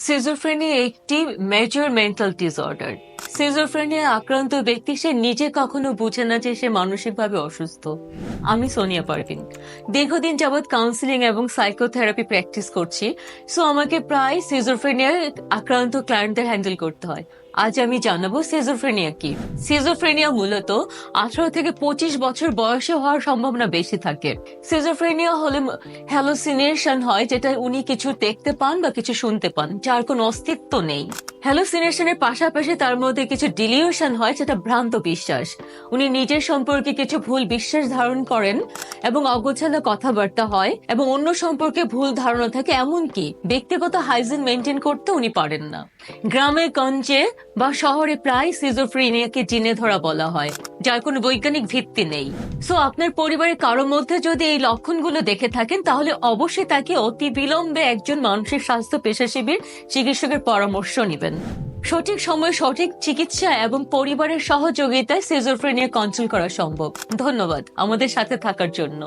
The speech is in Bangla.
সিজোফ্রেনিয়া একটি মেজর মেন্টাল ডিসঅর্ডার সিজোফ্রেনিয়া আক্রান্ত ব্যক্তি, সে নিজে কখনো বুঝে না যে সে মানসিকভাবে অসুস্থ। আমি সোনিয়া পারভিন। দীর্ঘদিন যাবৎ কাউন্সিলিং এবং সাইকোথেরাপি প্র্যাকটিস করছি। সো আমাকে প্রায় সিজোফ্রেনিয়া আক্রান্ত ক্লায়েন্টদের হ্যান্ডেল করতে হয়। আজ আমি জানাব সিজোফ্রেনিয়া কি। সিজোফ্রেনিয়া মূলত আঠারো থেকে পঁচিশ বছর বয়সে হওয়ার সম্ভাবনা বেশি থাকে। সিজোফ্রেনিয়া হলে হ্যালোসিনেশন হয়, যেটা উনি কিছু দেখতে পান বা কিছু শুনতে পান, যার কোনো অস্তিত্ব নেই। হ্যালোসিনেশনের পাশাপাশি তার মধ্যে কিছু ডিলিউশন হয় যেটা ভ্রান্ত বিশ্বাস। উনি নিজের সম্পর্কে কিছু ভুল বিশ্বাস ধারণ করেন এবং অগোছালো কথাবার্তা হয় এবং অন্য সম্পর্কে ভুল ধারণা থাকে, এমনকি ব্যক্তিগত হাইজিন মেনটেন করতে উনি পারেন না। গ্রামে গঞ্জে বা শহরে প্রায় সিজোফ্রেনিয়াকে জিনে ধরা বলা হয়। যার কোনো বৈজ্ঞানিক ভিত্তি নেই। সো আপনার পরিবারের কারও মধ্যে যদি এই লক্ষণগুলো দেখে থাকেন, তাহলে অবশ্যই তাকে অতি বিলম্বে একজন মানসিক স্বাস্থ্য পেশাজীবীর চিকিৎসকের পরামর্শ নেবেন। সঠিক সময়ে সঠিক চিকিৎসা এবং পরিবারের সহযোগিতায় সিজোফ্রেনিয়া কন্ট্রোল করা সম্ভব। ধন্যবাদ আমাদের সাথে থাকার জন্য।